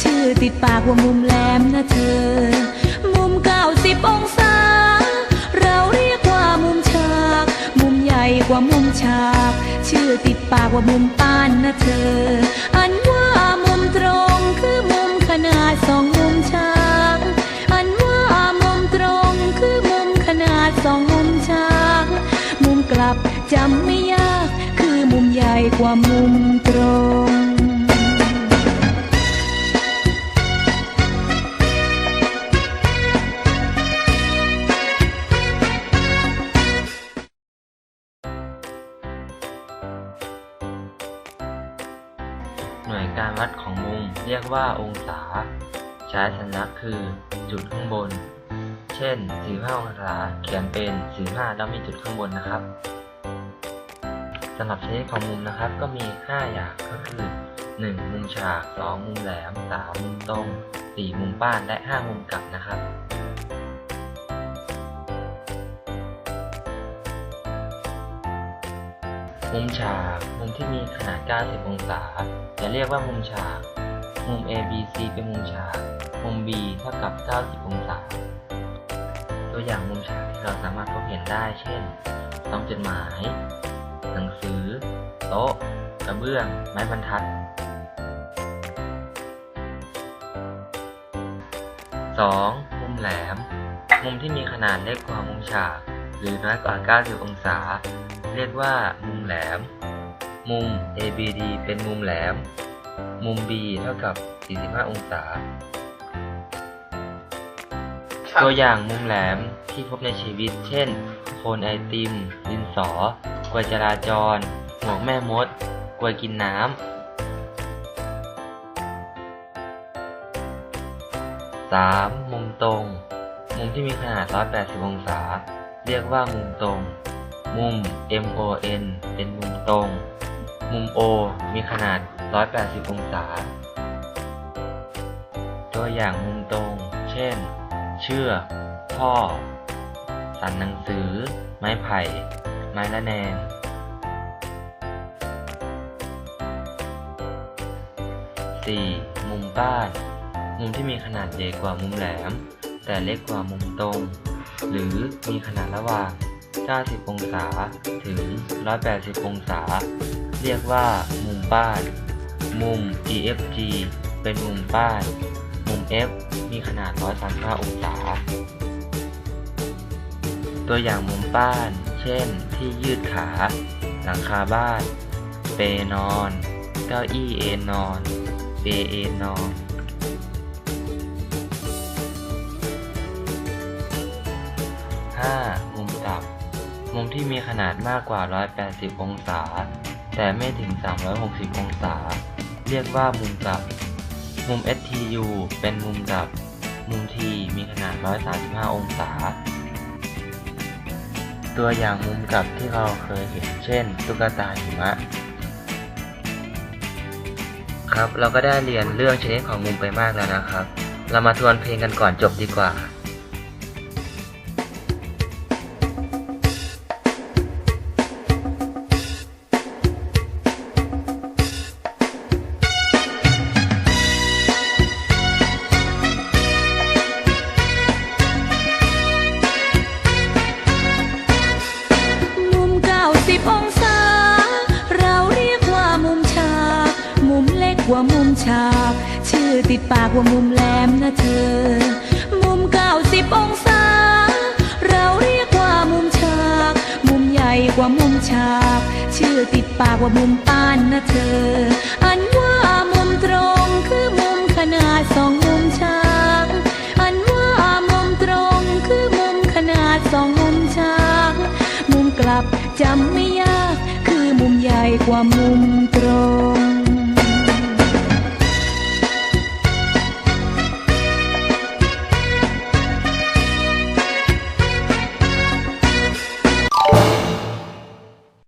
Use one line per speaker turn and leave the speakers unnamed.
ชื่อติดปากว่ามุมแหลมนะเธอ มุมเก้าสิบองศา เราเรียกว่ามุมฉาก มุมใหญ่กว่ามุมฉาก ชื่อติดปากว่ามุมป้านนะเธอ อันว่ามุมตรงคือมุมขนาดสองมุมฉาก อันว่ามุมตรงคือมุมขนาดสองมุมฉาก มุมกลับจำไม่ยาก คือมุมใหญ่กว่ามุมตรง
หน่วยการวัดของมุมเรียกว่าองศา ใช้สัญลักษณ์คือจุดข้างบน เช่น 45 องศาเขียนเป็น 45 แล้วมีจุดข้างบนนะครับสำหรับชนิดของมุมนะครับก็มี 5 อย่างก็คือ 1. มุมฉาก 2. มุมแหลม 3. มุมตรง 4. มุมป้าน และ 5 มุมกลับนะครับ มุมฉากมุมที่มีขนาด 90 องศา จะเรียกว่ามุมฉาก มุม A B C เป็นมุมฉาก มุม B เท่ากับ 90 องศา ตัวอย่างมุมฉากที่เราสามารถพบเห็นได้ เช่นซองจดหมาย หนังสือ โต๊ะ กระเบื้อง ไม้บรรทัด 2. มุมแหลม มุมที่มีขนาดเล็กกว่ามุมฉาก หรือน้อยกว่า 90 องศา เรียกว่า มุมแหลม มุม ABD เป็นมุมแหลม มุม B เท่ากับ 45 องศา ตัวอย่างมุมแหลมที่พบในชีวิต เช่น โคนไอติม ดินสอกลวยจราจร หมวกแม่มดกลวยกินน้ำ 3. มุมตรง มุมที่มีขนาด 180 องศา เรียกว่ามุมตรง มุม MON เป็นมุมตรง มุม O มีขนาด 180 องศา ตัวอย่างมุมตรง เช่น เชือกท่อ สันหนังสือ ไม้ไผ่ ไม้ละแนง 4. มุมบ้าน มุมที่มีขนาดใหญ่กว่ามุมแหลม แต่เล็กกว่ามุมตรง หรือมีขนาดระหว่าง 90 องศาถึง 180 องศา เรียกว่ามุมบ้านมุม EFG เป็นมุมบ้านมุม F มีขนาด 135 องศา ตัวอย่างมุมบ้าน เช่น ที่ยืดขา หลังคาบ้าน เปนอน เก้าอี้เอนนอน เปเอนนอน มุมที่มีขนาดมากกว่า 180 องศา แต่ไม่ถึง 360 องศา เรียกว่ามุมกลับ มุม STU เป็นมุมกลับ มุม T มีขนาด 135 องศา ตัวอย่างมุมกลับที่เราเคยเห็น เช่น ตุ๊กตาหิมะ ครับ เราก็ได้เรียนเรื่องชนิดของมุมไปมากแล้วนะครับ เรามาทวนเพลงกันก่อนจบดีกว่า
ว่ามุมฉาก ชื่อติดปากว่ามุมแหลมนะเธอ มุมเก้าสิบองศา เราเรียกว่ามุมฉาก มุมใหญ่กว่ามุมฉาก ชื่อติดปากว่ามุมป้านนะเธอ อันว่ามุมตรงคือมุมขนาดสองมุมฉาก อันว่ามุมตรงคือมุมขนาดสองมุมฉาก มุมกลับจำไม่ยาก คือมุมใหญ่กว่ามุมตรง